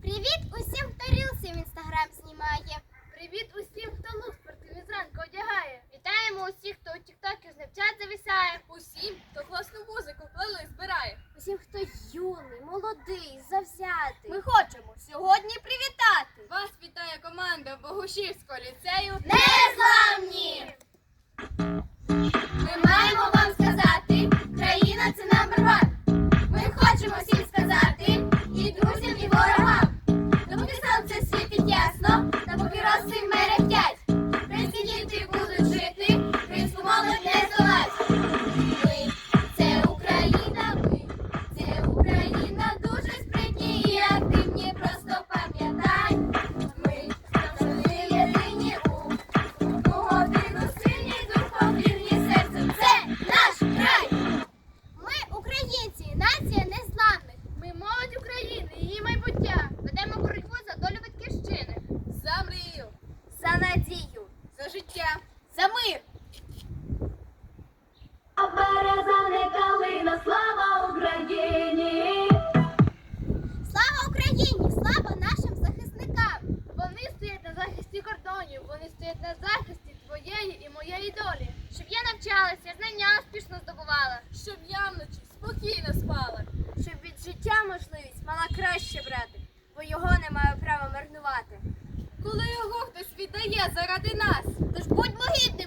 Привіт усім, хто рілси в інстаграм знімає. Привіт усім, хто лук спортивний зранку одягає. Вітаємо усіх, хто у тіктокі з Snapchat зависає. Усім, хто класну музику плели збирає. Усім, хто юний, молодий, завзятий. Ми хочемо сьогодні привітати. Вас вітає команда Богушівського ліцею. Незламні! Щоб я навчалася, знання успішно здобувала. Щоб я вночі спокійно спала. Щоб від життя можливість мала краще брати, бо його не маю права марнувати. Коли його хтось віддає заради нас. Тож будь гідними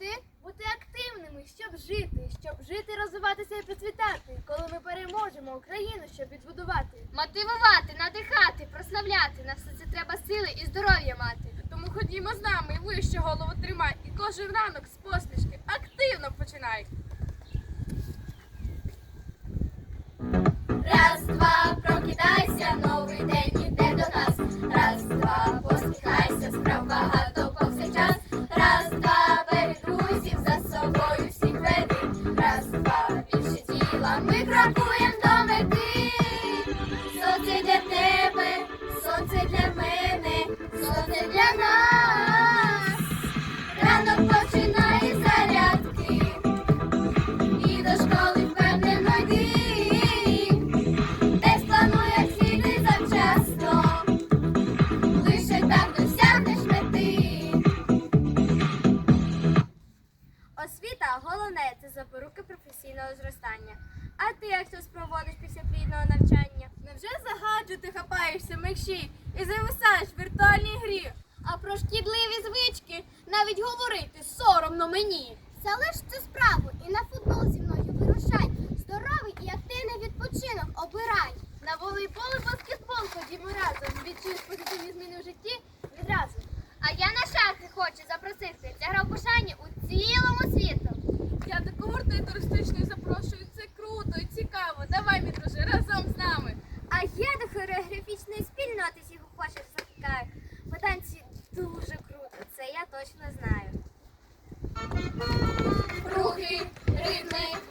робити? Бути активними, щоб жити, щоб жити, розвиватися і процвітати, коли ми переможемо Україну, щоб відбудувати. Мотивувати, надихати, прославляти. На все це треба сили і здоров'я мати. Тому ходімо з нами, вище голову тримай. І кожен ранок з посмішки активно починай. Раз, два, Раз, більше тіла, ми крокуємо до мети. Сонце для тебе, сонце для мене, сонце для нас. Ти як це спроводиш після плідного навчання? Невже за гаджети хапаєшся мерщій і зависаєш в віртуальній грі? А про шкідливі звички навіть говорити соромно мені. Залиш цю справу і на футбол зі мною вирушай. Здоровий і активний відпочинок обирай. На волейбол і баскетбол ходімо разом. Відчуєш позитивні зміни в житті відразу. А я на шахи хочу запросити для гра у цілому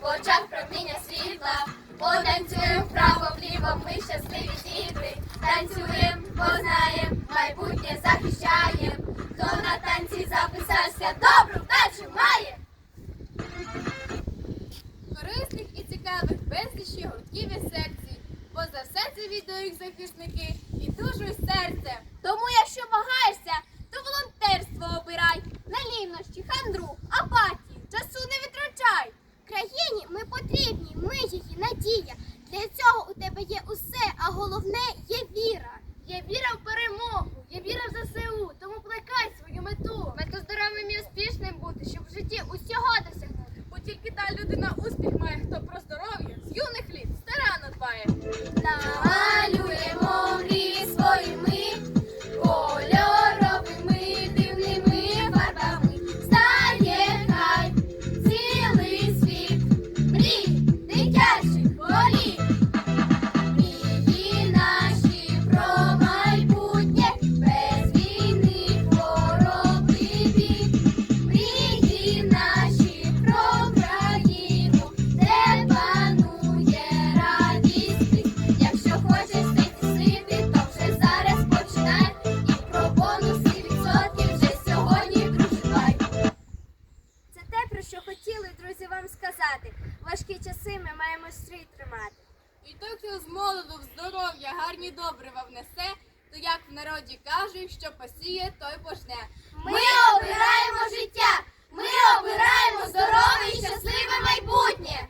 в очах проміння світла. Потанцюємо вправо-вліво, ми щасливі діти. Танцюємо, познаємо, майбутнє захищаємо. Хто на танці записався, добру вдачу має. Корисних і цікавих безлічі гуртків і секцій. Бо за все це відео їх захисники і і серце. Тому якщо людина успіх має, хто про силу, в здоров'я, гарні добрива внесе, то як в народі кажуть, що посіє, той пожне. Ми обираємо життя. Ми обираємо здорове і щасливе майбутнє.